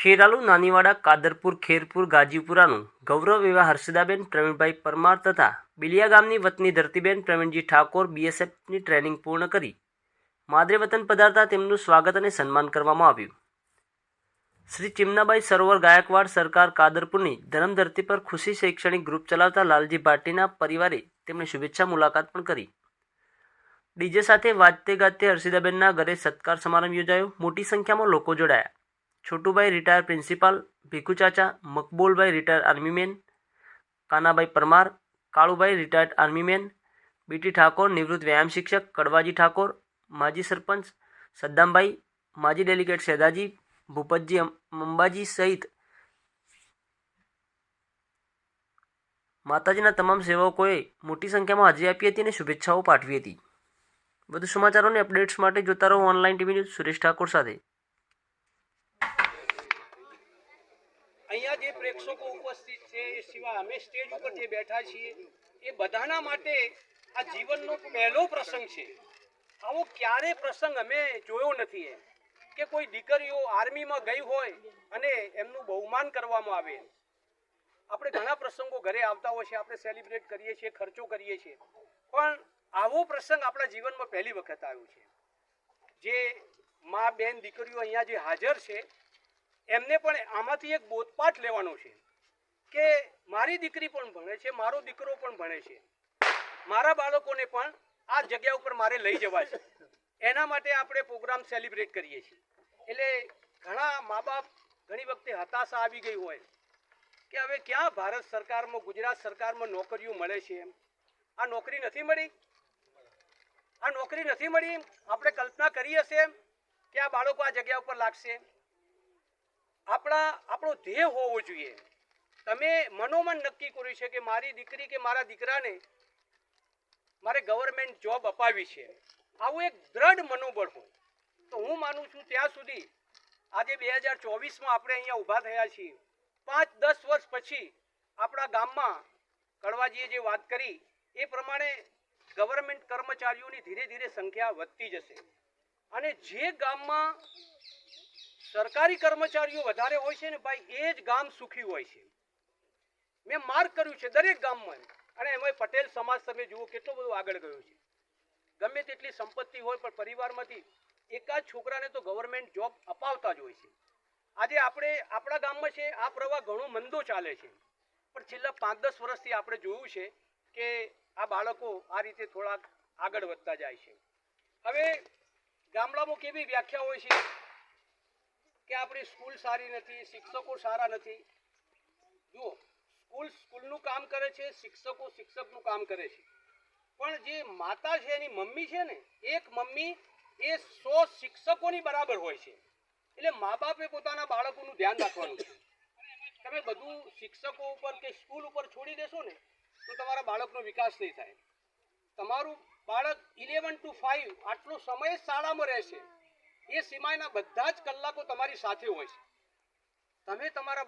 ખેરાલુ, નાનીવાડા, કાદરપુર, ખેરપુર, ગાજીપુરાનું ગૌરવ એવા હર્ષદાબેન, પ્રવીણભાઈ પરમાર તથા બિલિયા ગામની વતની ધરતીબેન પ્રવીણજી ઠાકોર બીએસએફની ટ્રેનિંગ પૂર્ણ કરી. માદરે વતન પધારતા તેમનું સ્વાગત અને સન્માન કરવામાં આવ્યું. શ્રી ચિમનાબાઈ સરોવર ગાયકવાડ સરકાર કાદરપુરની ધરમધરતી પર ખુશી શૈક્ષણિક ગ્રુપ ચલાવતા લાલજી ભાટીના પરિવારે તેમણે શુભેચ્છા મુલાકાત પણ કરી. ડીજે સાથે વાજતે ગાજતે હર્ષિદાબેનના ઘરે સત્કાર સમારંભ યોજાયો. મોટી સંખ્યામાં લોકો જોડાયા. છોટુભાઈ રિટાયર પ્રિન્સિપાલ, ભીખુ ચાચા, Makbulbhai retire army man Kanabhai Parmar, Kalubhai retired army man BT Thakor, નિવૃત્ત વ્યાયામ શિક્ષક, કડવાજી ઠાકોર, માજી સરપંચ સદ્દામભાઈ, માજી ડેલિગેટ સેદાજી ભૂપતજી અંબાજી સહિત માતાજીના તમામ સેવકોએ મોટી સંખ્યામાં હાજરી આપી હતી અને શુભેચ્છાઓ પાઠવી હતી. વધુ સમાચારોને અપડેટ્સ માટે જોતા રહો online TV news Suresh Thakor સાથે. અહીંયા જે પ્રેક્ષકો ઉપસ્થિત છે, એ સિવાય અમે સ્ટેજ ઉપર જે બેઠા છીએ, એ બધાના માટે આ જીવનનો પહેલો પ્રસંગ છે. આવો ક્યારે પ્રસંગ અમે જોયો નથી એમ. કે કોઈ દીકરીઓ આર્મીમાં ગઈ હોય અને એમનું બહુમાન કરવામાં આવે આપણે ઘણા પ્રસંગો ઘરે આવતા હોય છે, આપણે સેલિબ્રેટ કરીએ છીએ, ખર્ચો કરીએ છીએ. પણ આવો પ્રસંગ આપણા જીવનમાં પહેલી વખત આવ્યો છે. જે મા, બેન, દીકરીઓ અહીંયા જે હાજર છે એમને પણ આમાંથી એક બોધપાઠ લેવાનો છે કે મારી દીકરી પણ ભણે છે, મારો દીકરો પણ ભણે છે. મારા બાળકોને પણ આ જગ્યા ઉપર મારે લઈ જવા છે. એના માટે આપણે પ્રોગ્રામ સેલિબ્રેટ કરીએ છીએ. એટલે ઘણા મા બાપ ઘણી વખતે હતાશા આવી ગઈ હોય કે હવે ક્યાં ભારત સરકારમાં, ગુજરાત સરકારમાં નોકરીઓ મળે છે એમ. આ નોકરી નથી મળી? આ નોકરી નથી મળી? આપણે કલ્પના કરી હશે કે આ બાળકો આ જગ્યા ઉપર લાગશે? આપણા, આપણો ધ્યેય હોવો જોઈએ. તમે મનોમન નક્કી કર્યું છે કે મારી દીકરી કે મારા દીકરાને મારે ગવર્મેન્ટ જોબ અપાવી છે. આવું એક દ્રઢ મનોબળ હોય. તો હું માનું છું ત્યાં સુધી આજે બે હજાર ચોવીસમાં આપણે અહીંયા ઊભા થયા છીએ. પાંચ, દસ વર્ષ પછી આપણા ગામમાં કડવાજીએ જે વાત કરી, એ પ્રમાણે ગવર્મેન્ટ કર્મચારીઓની ધીરે ધીરે સંખ્યા વધતી જશે. અને જે ગામમાં સરકારી કર્મચારીઓ વધારે હોય છે ને ભાઈ, એ જ ગામ સુખી હોય છે. મેં માર્ક કર્યું છે દરેક ગામમાં. અને એમાં પટેલ સમાજ તમે જુઓ કેટલો બધો આગળ ગયો છે. ગમે તેટલી સંપત્તિ હોય પણ પરિવારમાંથી એકાદ છોકરાને તો ગવર્મેન્ટ જોબ અપાવતા જ હોય છે. આજે આપણે આપણા ગામમાં છે, આ પ્રવાહ ઘણો મંદો ચાલે છે. પણ છેલ્લા પાંચ દસ વર્ષથી આપણે જોયું છે કે આ બાળકો આ રીતે થોડાક આગળ વધતા જાય છે. હવે ગામડામાં કેવી વ્યાખ્યા હોય છે? કે આપણી સ્કૂલ સારી નથી, શિક્ષકો સારા નથી. જુઓ, સ્કૂલ સ્કૂલનું કામ કરે છે, શિક્ષકો શિક્ષકનું કામ કરે છે. પણ જે માતા છે, એની મમ્મી છે ને, એક મમ્મી એ સો શિક્ષકોની બરાબર હોય છે. એટલે મા બાપે પોતાના બાળકોનું ધ્યાન રાખવાનું છે. તમે બધું શિક્ષકો ઉપર કે સ્કૂલ ઉપર છોડી દેશો ને, તો તમારા બાળકનો વિકાસ નહીં થાય. તમારું બાળક ઇલેવન ટુ ફાઇવ આટલો સમય શાળામાં રહેશે. એ સિવાયના બધા જ કલાકો તમારી સાથે હોય છે. તમે તમારા